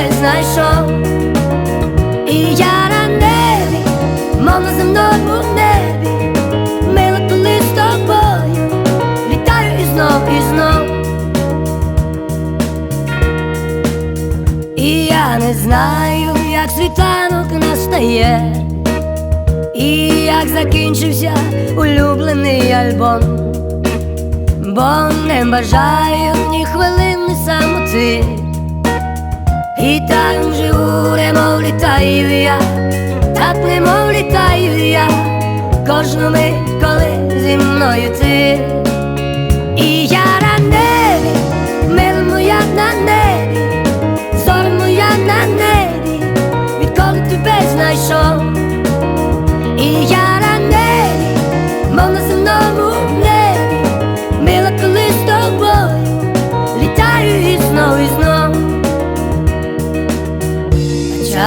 Тебе знайшов. І я на небі, мов на земному небі, мила, коли з тобою, літаю і знов, і знов. І я не знаю, як світанок настає. І як закінчився улюблений альбом, бо не бажаю ні хвилини самоти, і так живу, немов літаю я, так немов літаю я, кожну мить, коли зі мною ти,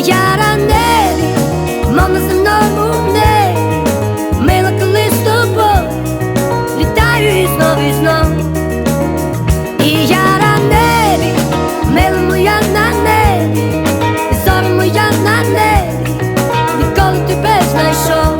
я ранений, мов на земному небі Мила коли з тобою літаю і знову і знов І я ранений, мила моя на небі, зору моя на небі, ніколи тебе знайшов.